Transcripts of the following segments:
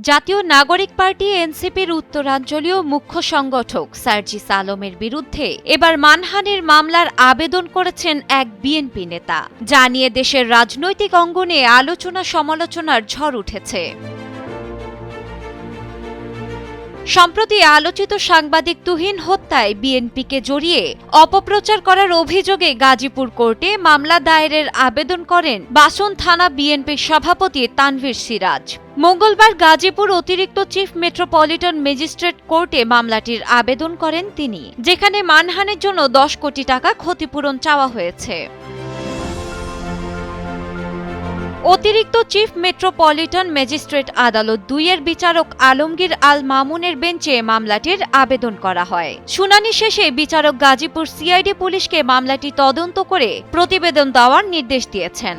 জাতীয় নাগরিক পার্টি এনসিপির উত্তরাঞ্চলীয় মুখ্য সংগঠক সার্জিস আলমের বিরুদ্ধে এবার মানহানির মামলার আবেদন করেছেন এক বিএনপি নেতা। যা নিয়ে দেশের রাজনৈতিক অঙ্গনে আলোচনা সমালোচনার ঝড় উঠেছে। সম্প্রতি আলোচিত সাংবাদিক তুহিন হত্যায় বিএনপিকে জড়িয়ে অপপ্রচার করার অভিযোগে গাজীপুর কোর্টে মামলা দায়েরের আবেদন করেন বাসন থানা বিএনপির সভাপতি তানভীর সিরাজ। মঙ্গলবার গাজীপুর অতিরিক্ত চিফ মেট্রোপলিটন ম্যাজিস্ট্রেট কোর্টে মামলাটির আবেদন করেন তিনি, যেখানে মানহানির জন্য দশ কোটি টাকা ক্ষতিপূরণ চাওয়া হয়েছে। অতিরিক্ত চিফ মেট্রোপলিটন ম্যাজিস্ট্রেট আদালত দুইয়ের বিচারক আলমগীর আল মামুনের বেঞ্চে মামলাটির আবেদন করা হয়। শুনানি শেষে বিচারক গাজীপুর সিআইডি পুলিশকে মামলাটি তদন্ত করে প্রতিবেদন দেওয়ার নির্দেশ দিয়েছেন।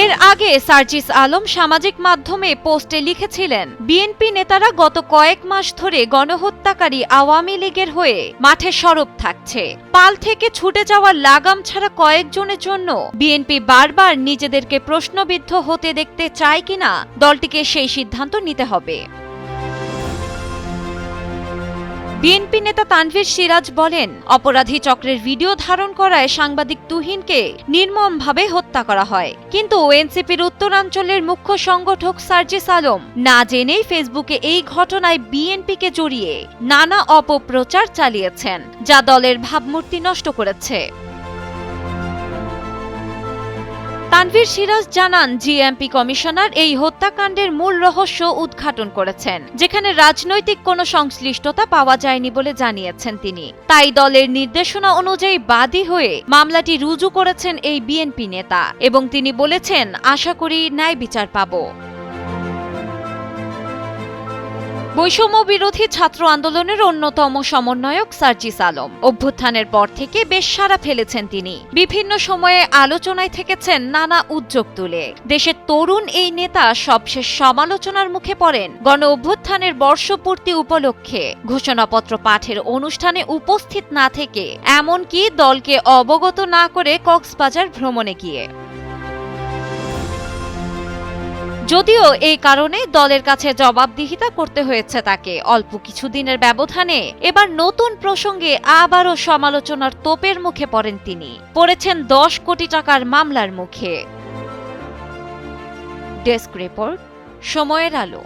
এর আগে সার্জিস আলম সামাজিক মাধ্যমে পোস্টে লিখেছিলেন, বিএনপি নেতারা গত কয়েক মাস ধরে গণহত্যাকারী আওয়ামী লীগের হয়ে মাঠে সরব থাকছে। পাল থেকে ছুটে যাওয়ার লাগাম ছাড়া কয়েকজনের জন্য বিএনপি বারবার নিজেদেরকে প্রশ্নবিদ্ধ হতে দেখতে চায় কিনা, দলটিকে সেই সিদ্ধান্ত নিতে হবে। বিএনপি নেতা তানভীর সিরাজ বলেন, অপরাধী চক্রের ভিডিও ধারণ করায় সাংবাদিক তুহিনকে নির্মমভাবে হত্যা করা হয়। কিন্তু এনসিপির উত্তরাঞ্চলের মুখ্য সংগঠক সার্জিস আলম না জেনেই ফেসবুকে এই ঘটনায় বিএনপিকে জড়িয়ে নানা অপপ্রচার চালিয়েছেন, যা দলের ভাবমূর্তি নষ্ট করেছে। তানভীর সিরাজ জানান, জিএমপি কমিশনার এই হত্যাকাণ্ডের মূল রহস্য উদ্ঘাটন করেছেন, যেখানে রাজনৈতিক কোনো সংশ্লিষ্টতা পাওয়া যায়নি বলে জানিয়েছেন তিনি। তাই দলের নির্দেশনা অনুযায়ী বাদী হয়ে মামলাটি রুজু করেছেন এই বিএনপি নেতা এবং তিনি বলেছেন, আশা করি ন্যায় বিচার পাবো। বৈষম্য বিরোধী ছাত্র আন্দোলনের অন্যতম সমন্বয়ক সার্জিস আলম। অভ্যুত্থানের পর থেকে বেশ সাড়া ফেলেছেন তিনি। বিভিন্ন সময়ে আলোচনায় থেকেছেন নানা উদ্যোগ তুলে। দেশের তরুণ এই নেতা সবশেষ সমালোচনার মুখে পড়েন। গণ অভ্যুত্থানের বর্ষপূর্তি উপলক্ষে ঘোষণাপত্র পাঠের অনুষ্ঠানে উপস্থিত না থেকে এমনকি দলকে অবগত না করে কক্সবাজার ভ্রমণে গিয়ে। যদিও এই কারণে দলের কাছে জবাবদিহিতা করতে হয়েছে তাকে। অল্প কিছুদিনের ব্যবধানে এবার নতুন প্রসঙ্গে আবারও সমালোচনার তোপের মুখে পড়েন তিনি। পড়েছেন দশ কোটি টাকার মামলার মুখে। ডেস্ক রিপোর্ট, সময়ের আলো।